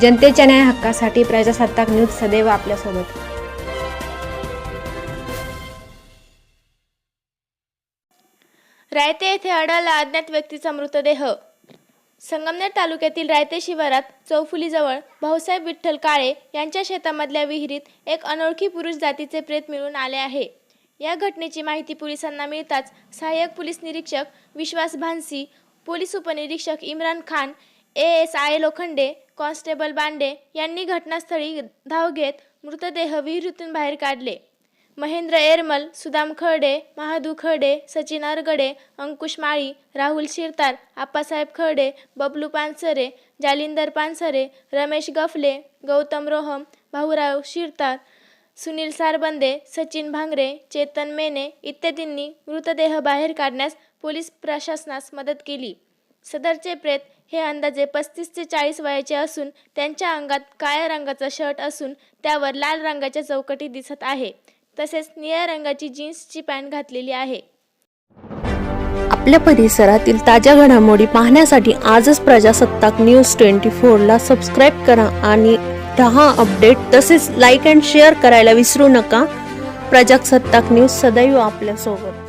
जनतेच्या न्याय हक्कासाठी प्रजासत्ताक न्यूज सदैव आपल्यासोबत. रायते येथे आढळला अज्ञात व्यक्तीचा मृतदेह. संगमनेर तालुक्यातील रायते शिवारात चौफुलीजवळ भाऊसाहेब विठ्ठल काळे यांच्या शेतामधल्या विहिरीत एक अनोळखी पुरुष जातीचे प्रेत मिळून आले आहे. या घटनेची माहिती पोलिसांना मिळताच सहाय्यक पोलीस निरीक्षक विश्वास भानसी पोलीस उपनिरीक्षक Imran Khan A S I Lokhande constable Bande यांनी घटनास्थळी धाव घेत मृतदेह विहिरीतून बाहेर काढले. महेंद्र एरमल सुदाम खर्डे महादू खर्डे सचिन अरगडे अंकुश माळी राहुल शिरतार आप्पासाहेब खर्डे बबलू पानसरे जालिंदर पानसरे रमेश गफले गौतम रोहम भाऊराव शिरतार सुनील सारबंदे सचिन भांगरे चेतन मेने इत्यादींनी मृतदेह बाहेर काढण्यास पोलीस प्रशासनास मदत केली. सदरचे प्रेत हे अंदाजे पस्तीस ते चाळीस वयाचे असून त्यांच्या अंगात काळ्या रंगाचा शर्ट असून त्यावर लाल रंगाच्या चौकटी दिसत आहे. तसेच निळ्या रंगाची जीन्सची पॅन्ट घातलेली आहे. आपल्या परिसरातील ताज्या घडामोडी पाहण्यासाठी आजच प्रजासत्ताक न्यूज ट्वेंटी फोरला सबस्क्राईब करा आणि दहा अपडेट. तसेच लाईक अँड शेअर करायला विसरू नका. प्रजासत्ताक न्यूज सदैव आपल्यासोबत.